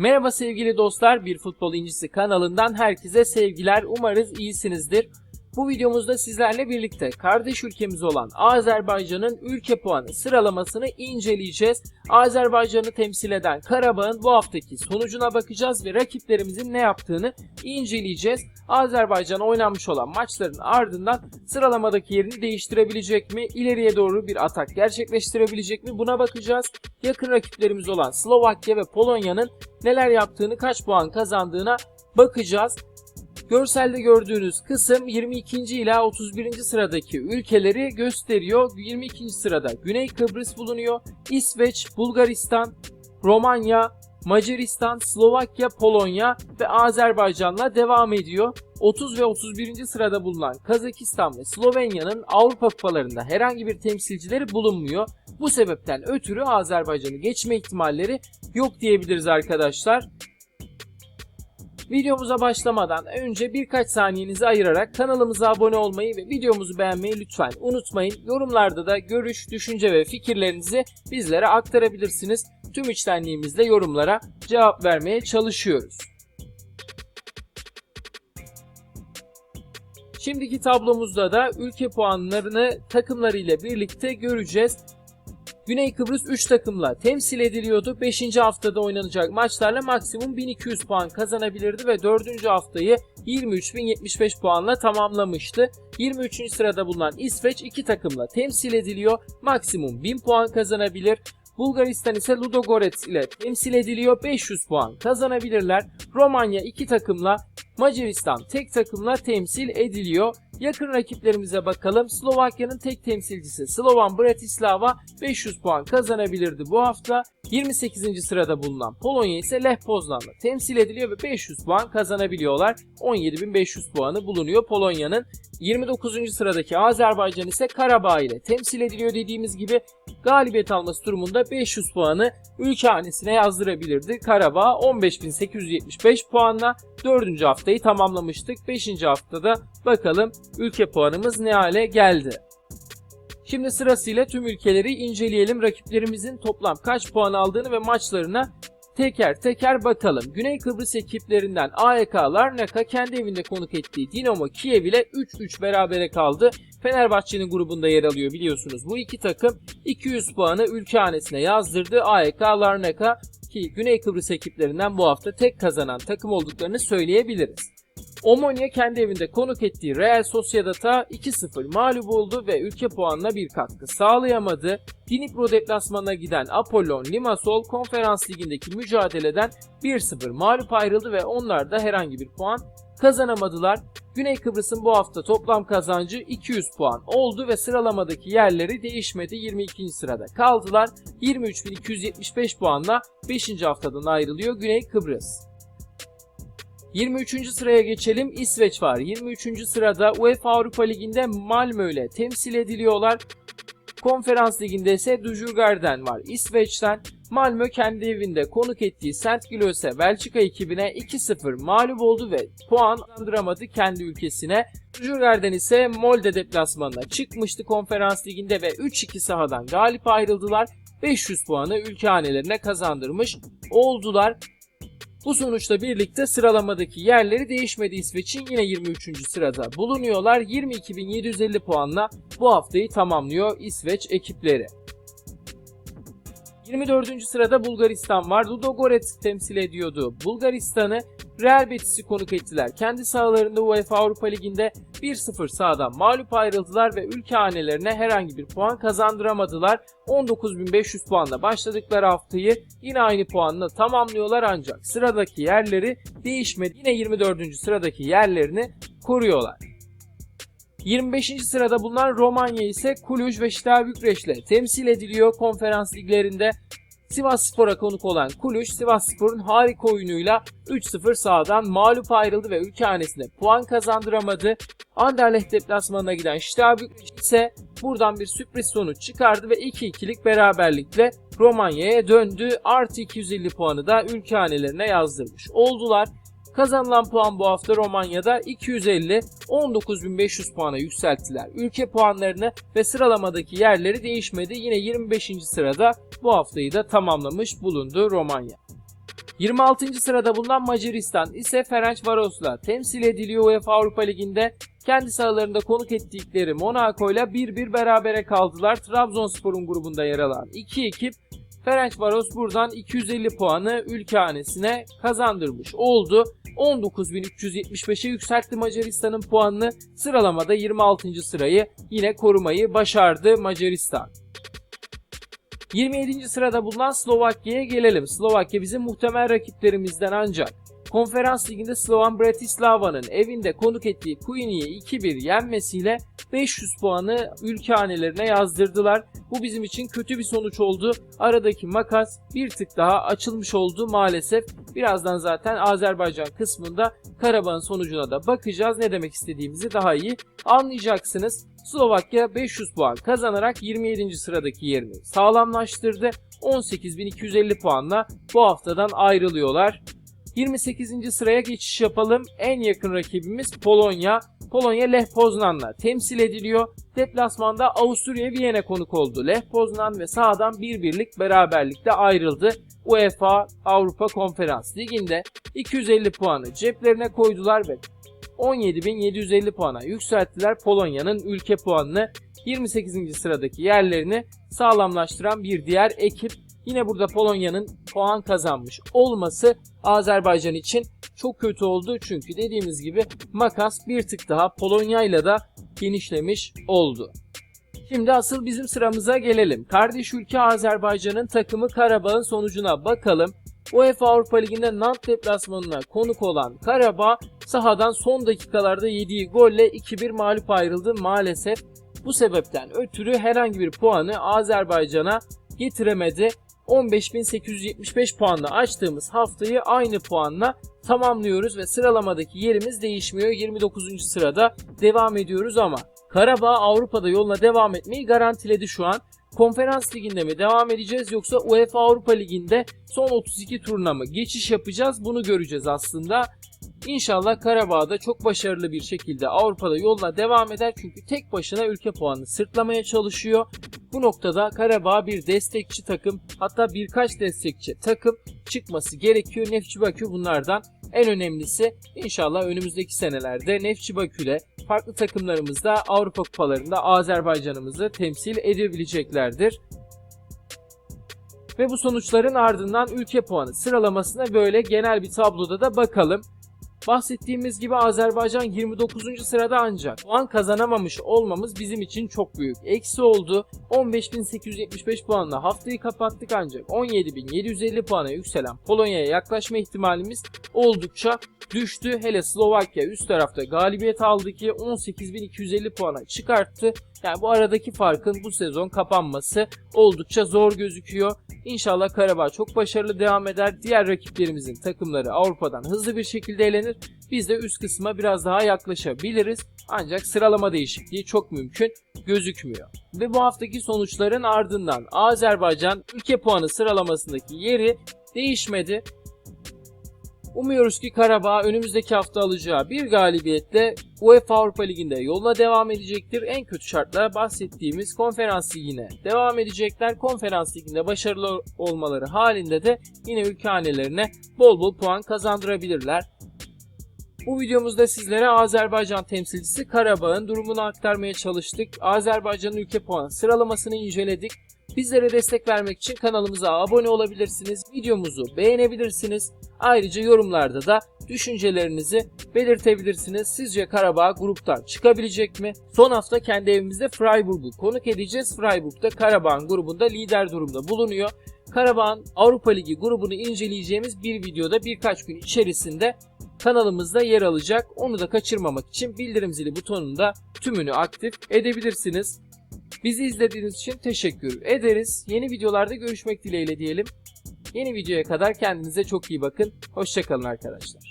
Merhaba sevgili dostlar, Bir Futbol İncisi kanalından herkese sevgiler. Umarız iyisinizdir. Bu videomuzda sizlerle birlikte kardeş ülkemiz olan Azerbaycan'ın ülke puanı sıralamasını inceleyeceğiz. Azerbaycan'ı temsil eden Karabağ'ın bu haftaki sonucuna bakacağız ve rakiplerimizin ne yaptığını inceleyeceğiz. Azerbaycan oynanmış olan maçların ardından sıralamadaki yerini değiştirebilecek mi? İleriye doğru bir atak gerçekleştirebilecek mi? Buna bakacağız. Yakın rakiplerimiz olan Slovakya ve Polonya'nın neler yaptığını, kaç puan kazandığına bakacağız. Görselde gördüğünüz kısım 22. ila 31. sıradaki ülkeleri gösteriyor. 22. sırada Güney Kıbrıs bulunuyor. İsveç, Bulgaristan, Romanya, Macaristan, Slovakya, Polonya ve Azerbaycan'la devam ediyor. 30 ve 31. sırada bulunan Kazakistan ve Slovenya'nın Avrupa kupalarında herhangi bir temsilcileri bulunmuyor. Bu sebepten ötürü Azerbaycan'ı geçme ihtimalleri yok diyebiliriz arkadaşlar. Videomuza başlamadan önce birkaç saniyenizi ayırarak kanalımıza abone olmayı ve videomuzu beğenmeyi lütfen unutmayın. Yorumlarda da görüş, düşünce ve fikirlerinizi bizlere aktarabilirsiniz. Tüm içtenliğimizle yorumlara cevap vermeye çalışıyoruz. Şimdiki tablomuzda da ülke puanlarını takımlarıyla birlikte göreceğiz. Güney Kıbrıs 3 takımla temsil ediliyordu. 5. haftada oynanacak maçlarla maksimum 1200 puan kazanabilirdi ve 4. haftayı 23.075 puanla tamamlamıştı. 23. sırada bulunan İsveç 2 takımla temsil ediliyor. Maksimum 1000 puan kazanabilir. Bulgaristan ise Ludogorets ile temsil ediliyor. 500 puan kazanabilirler. Romanya 2 takımla, Macaristan tek takımla temsil ediliyor. Yakın rakiplerimize bakalım. Slovakya'nın tek temsilcisi Slovan Bratislava 500 puan kazanabilirdi bu hafta. 28. sırada bulunan Polonya ise Lech Poznan'la temsil ediliyor ve 500 puan kazanabiliyorlar. 17.500 puanı bulunuyor Polonya'nın. 29. sıradaki Azerbaycan ise Karabağ ile temsil ediliyor dediğimiz gibi galibiyet alması durumunda 500 puanı ülke hanesine yazdırabilirdi. Karabağ 15.875 puanla 4. haftayı tamamlamıştık. 5. haftada bakalım ülke puanımız ne hale geldi. Şimdi sırasıyla tüm ülkeleri inceleyelim. Rakiplerimizin toplam kaç puan aldığını ve maçlarına teker teker bakalım. Güney Kıbrıs ekiplerinden AEK Larnaka kendi evinde konuk ettiği Dinamo Kiev ile 3-3 berabere kaldı. Fenerbahçe'nin grubunda yer alıyor biliyorsunuz. Bu iki takım 200 puanı ülke hanesine yazdırdı. AEK Larnaka ki Güney Kıbrıs ekiplerinden bu hafta tek kazanan takım olduklarını söyleyebiliriz. Omonia kendi evinde konuk ettiği Real Sociedad'a 2-0 mağlup oldu ve ülke puanına bir katkı sağlayamadı. Dnipro deplasmanına giden Apollon Limassol konferans ligindeki mücadeleden 1-0 mağlup ayrıldı ve onlar da herhangi bir puan kazanamadılar. Güney Kıbrıs'ın bu hafta toplam kazancı 200 puan oldu ve sıralamadaki yerleri değişmedi. 22. sırada kaldılar. 23.275 puanla 5. haftadan ayrılıyor Güney Kıbrıs. 23. sıraya geçelim. İsveç var. 23. sırada UEFA Avrupa Ligi'nde Malmö ile temsil ediliyorlar. Konferans liginde ise Dujurgarden var. İsveç'ten Malmö kendi evinde konuk ettiği St. Gilloise Belçika ekibine 2-0 mağlup oldu ve puan kazandıramadı kendi ülkesine. Dujurgarden ise Molde deplasmanına çıkmıştı konferans liginde ve 3-2 sahadan galip ayrıldılar. 500 puanı ülke kazandırmış oldular. Bu sonuçla birlikte sıralamadaki yerleri değişmedi İsveç'in yine 23. sırada bulunuyorlar. 22.750 puanla bu haftayı tamamlıyor İsveç ekipleri. 24. sırada Bulgaristan var. Ludogorets temsil ediyordu. Bulgaristan'ı Real Betis'i konuk ettiler. Kendi sahalarında UEFA Avrupa Ligi'nde 1-0 sahadan mağlup ayrıldılar ve ülke hanelerine herhangi bir puan kazandıramadılar. 19.500 puanla başladıkları haftayı yine aynı puanla tamamlıyorlar ancak sıradaki yerleri değişmedi. Yine 24. sıradaki yerlerini koruyorlar. 25. sırada bulunan Romanya ise Kuluj ve Steaua Bükreş'le temsil ediliyor konferans liglerinde. Sivas Spor'a konuk olan Kuluj, Sivas Spor'un harika oyunuyla 3-0 sahadan mağlup ayrıldı ve ülke puan kazandıramadı. Anderlecht deplasmanına giden Bükreş ise buradan bir sürpriz sonuç çıkardı ve 2-2'lik beraberlikle Romanya'ya döndü. Artı 250 puanı da ülke yazdırmış oldular. Kazanılan puan bu hafta Romanya'da 250, 19.500 puana yükselttiler. Ülke puanlarını ve sıralamadaki yerleri değişmedi. Yine 25. sırada bu haftayı da tamamlamış bulundu Romanya. 26. sırada bulunan Macaristan ise Ferencvaros'la temsil ediliyor UEFA Avrupa Ligi'nde. Kendi sahalarında konuk ettikleri Monaco ile 1-1 berabere kaldılar. Trabzonspor'un grubunda yer alan iki ekip Ferencvaros buradan 250 puanı ülke kazandırmış oldu. 19.375'e yükseltti Macaristan'ın puanını. Sıralamada 26. sırayı yine korumayı başardı Macaristan. 27. sırada bulunan Slovakya'ya gelelim. Slovakya bizim muhtemel rakiplerimizden ancak Konferans Ligi'nde Slovan Bratislava'nın evinde konuk ettiği Queenie'yi 2-1 yenmesiyle 500 puanı ülke hanelerine yazdırdılar. Bu bizim için kötü bir sonuç oldu. Aradaki makas bir tık daha açılmış oldu maalesef. Birazdan zaten Azerbaycan kısmında Karabağ'ın sonucuna da bakacağız. Ne demek istediğimizi daha iyi anlayacaksınız. Slovakya 500 puan kazanarak 27. sıradaki yerini sağlamlaştırdı. 18.250 puanla bu haftadan ayrılıyorlar. 28. sıraya geçiş yapalım. En yakın rakibimiz Polonya. Polonya Lech Poznan'la temsil ediliyor. Deplasmanda Avusturya Viyana konuk oldu. Lech Poznan ve sahadan bir birlik beraberlikte ayrıldı. UEFA Avrupa Konferans Ligi'nde 250 puanı ceplerine koydular ve 17.750 puana yükselttiler Polonya'nın ülke puanını 28. sıradaki yerlerini sağlamlaştıran bir diğer ekip. Yine burada Polonya'nın puan kazanmış olması Azerbaycan için çok kötü oldu. Çünkü dediğimiz gibi makas bir tık daha Polonya ile de genişlemiş oldu. Şimdi asıl bizim sıramıza gelelim. Kardeş ülke Azerbaycan'ın takımı Karabağ'ın sonucuna bakalım. UEFA Avrupa Ligi'nde Nant deplasmanına konuk olan Karabağ sahadan son dakikalarda yediği golle 2-1 mağlup ayrıldı maalesef. Bu sebepten ötürü herhangi bir puanı Azerbaycan'a getiremedi. 15.875 puanla açtığımız haftayı aynı puanla tamamlıyoruz ve sıralamadaki yerimiz değişmiyor. 29. sırada devam ediyoruz ama Karabağ Avrupa'da yoluna devam etmeyi garantiledi şu an. Konferans liginde mi devam edeceğiz yoksa UEFA Avrupa Ligi'nde son 32 turuna mı geçiş yapacağız bunu göreceğiz aslında. İnşallah Karabağ da çok başarılı bir şekilde Avrupa'da yoluna devam eder çünkü tek başına ülke puanını sırtlamaya çalışıyor. Bu noktada Karabağ bir destekçi takım hatta birkaç destekçi takım çıkması gerekiyor. Nefçi Bakü bunlardan en önemlisi inşallah önümüzdeki senelerde Nefçi Bakü'yle farklı takımlarımızda Avrupa kupalarında Azerbaycan'ımızı temsil edebileceklerdir. Ve bu sonuçların ardından ülke puanı sıralamasına böyle genel bir tabloda da bakalım. Bahsettiğimiz gibi Azerbaycan 29. sırada ancak puan kazanamamış olmamız bizim için çok büyük. Eksi oldu. 15.875 puanla haftayı kapattık ancak 17.750 puana yükselen Polonya'ya yaklaşma ihtimalimiz oldukça düştü. Hele Slovakya üst tarafta galibiyet aldı ki 18.250 puana çıkarttı. Yani bu aradaki farkın bu sezon kapanması oldukça zor gözüküyor. İnşallah Karabağ çok başarılı devam eder. Diğer rakiplerimizin takımları Avrupa'dan hızlı bir şekilde elenir. Biz de üst kısma biraz daha yaklaşabiliriz. Ancak sıralama değişikliği çok mümkün gözükmüyor. Ve bu haftaki sonuçların ardından Azerbaycan ülke puanı sıralamasındaki yeri değişmedi. Umuyoruz ki Karabağ önümüzdeki hafta alacağı bir galibiyetle UEFA Avrupa Ligi'nde yoluna devam edecektir. En kötü şartla bahsettiğimiz konferans ligine devam edecekler. Konferans liginde başarılı olmaları halinde de yine ülke bol bol puan kazandırabilirler. Bu videomuzda sizlere Azerbaycan temsilcisi Karabağ'ın durumunu aktarmaya çalıştık. Azerbaycan'ın ülke puanı sıralamasını inceledik. Bizlere destek vermek için kanalımıza abone olabilirsiniz, videomuzu beğenebilirsiniz. Ayrıca yorumlarda da düşüncelerinizi belirtebilirsiniz. Sizce Karabağ gruptan çıkabilecek mi? Son hafta kendi evimizde Freiburg'u konuk edeceğiz. Freiburg'da Karabağ'ın grubunda lider durumda bulunuyor. Karabağ'ın Avrupa Ligi grubunu inceleyeceğimiz bir videoda birkaç gün içerisinde kanalımızda yer alacak. Onu da kaçırmamak için bildirim zili butonunda tümünü aktif edebilirsiniz. Bizi izlediğiniz için teşekkür ederiz. Yeni videolarda görüşmek dileğiyle diyelim. Yeni videoya kadar kendinize çok iyi bakın. Hoşçakalın arkadaşlar.